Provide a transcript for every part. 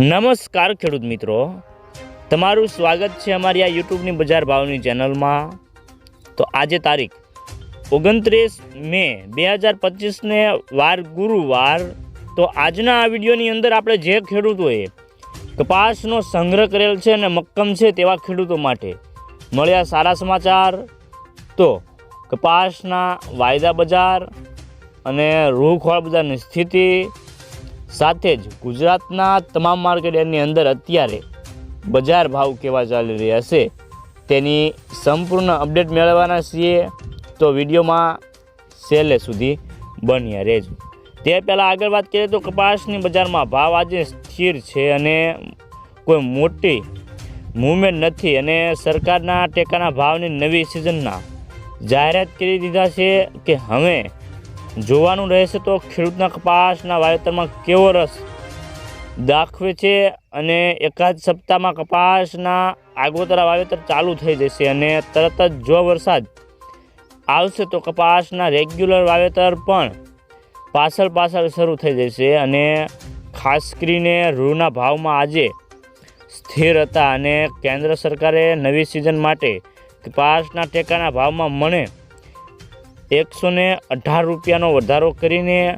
નમસ્કાર ખેડૂત મિત્રો. તમારું સ્વાગત છે અમારી આ યુટ્યુબની બજાર ભાવની ચેનલમાં. તો આજે તારીખ ઓગણત્રીસ મે બે હજાર પચીસને વાર ગુરુવાર. તો આજના આ વિડીયોની અંદર આપણે જે ખેડૂતોએ કપાસનો સંગ્રહ કરેલ છે અને મક્કમ છે તેવા ખેડૂતો માટે મળ્યા સારા સમાચાર. તો કપાસના વાયદા બજાર અને રૂખવાળ બજારની સ્થિતિ સાથે જ ગુજરાતના તમામ માર્કેટની અંદર અત્યારે બજાર ભાવ કેવા ચાલી રહ્યા છે, તેની સંપૂર્ણ અપડેટ મેળવવાના છીએ. તો વિડીયોમાં છેલ્લે સુધી બન્યા રહેજો. તે પહેલાં આગળ વાત કરીએ તો કપાસની બજારમાં ભાવ આજે સ્થિર છે અને કોઈ મોટી મૂવમેન્ટ નથી અને સરકારના ટેકાના ભાવની નવી સિઝનના જાહેરાત કરી દીધા છે કે હવે જોવાનું રહેશે તો ખેડૂતના કપાસના વાવેતરમાં કેવો રસ દાખવે છે અને એકાદ સપ્તાહમાં કપાસના આગોતરા વાવેતર ચાલુ થઈ જશે અને તરત જ જો વરસાદ આવશે તો કપાસના રેગ્યુલર વાવેતર પણ પાછળ પાછળ શરૂ થઈ જશે અને ખાસ કરીને રૂના ભાવમાં આજે સ્થિર હતા અને કેન્દ્ર સરકારે નવી સિઝન માટે કપાસના ટેકાના ભાવમાં મને એકસો ને અઢાર રૂપિયાનો વધારો કરીને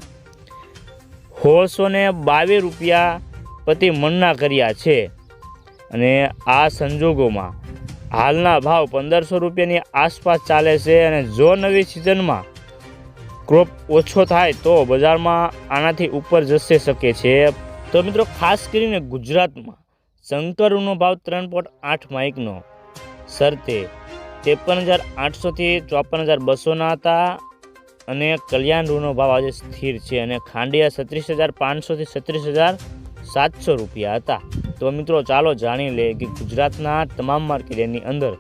સોળસો ને બાવીસ રૂપિયા પ્રતિ મણના કર્યા છે. અને આ સંજોગોમાં હાલના ભાવ પંદરસો રૂપિયાની આસપાસ ચાલે છે અને જો નવી સિઝનમાં ક્રોપ ઓછો થાય તો બજારમાં આનાથી ઉપર જશે શકે છે. તો મિત્રો, ખાસ કરીને ગુજરાતમાં શંકરનો ભાવ ત્રણ પોઈન્ટ આઠ માઇકનો શરતે ત્રેપન હજાર આઠસોથી ચોપન હજાર બસોના હતા. અને કલ્યાણ રૂનો ભાવ આજે સ્થિર છે અને ખાંડિયા છત્રીસ હજાર પાંચસોથી છત્રીસ હજાર સાતસો રૂપિયા હતા. તો મિત્રો, ચાલો જાણી લે કે ગુજરાતના તમામ માર્કેટની અંદર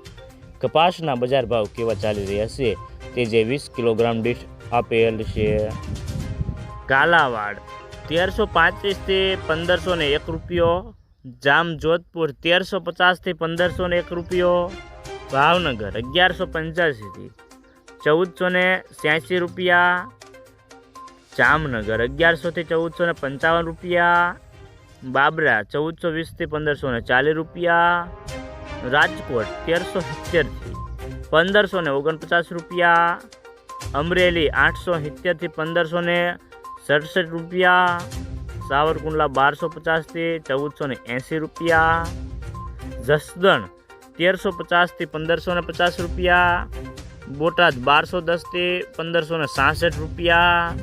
કપાસના બજાર ભાવ કેવા ચાલી રહ્યા છે. તે જે વીસ કિલોગ્રામ દીઠ આપેલ છે. કાલાવાડ તેરસો પાંત્રીસથી પંદરસો ને એક રૂપિયો. જામ જોધપુર તેરસો પચાસથી પંદરસો ને એક રૂપિયો. ભાવનગર, અગિયારસો પંચ્યાસીથી. ચૌદસો ને છ્યાસી રૂપિયા. જામનગર, અગિયારસોથી ચૌદસો ને પંચાવન રૂપિયા. બાબરા, ચૌદસો વીસથી પંદરસો ને ચાલીસ રૂપિયા. રાજકોટ, તેરસો સિત્તેરથી પંદરસો ને ઓગણપચાસ રૂપિયા. અમરેલી, આઠસો સિત્તેરથી પંદરસો ને સડસઠ રૂપિયા. સાવરકુંડલા, બારસો પચાસથી ચૌદસો ને એંસી રૂપિયા. જસદણ તેરસો પચાસથી પંદરસો ને પચાસ રૂપિયા બોટાદ બારસો દસથી પંદરસો ને સાસઠ રૂપિયા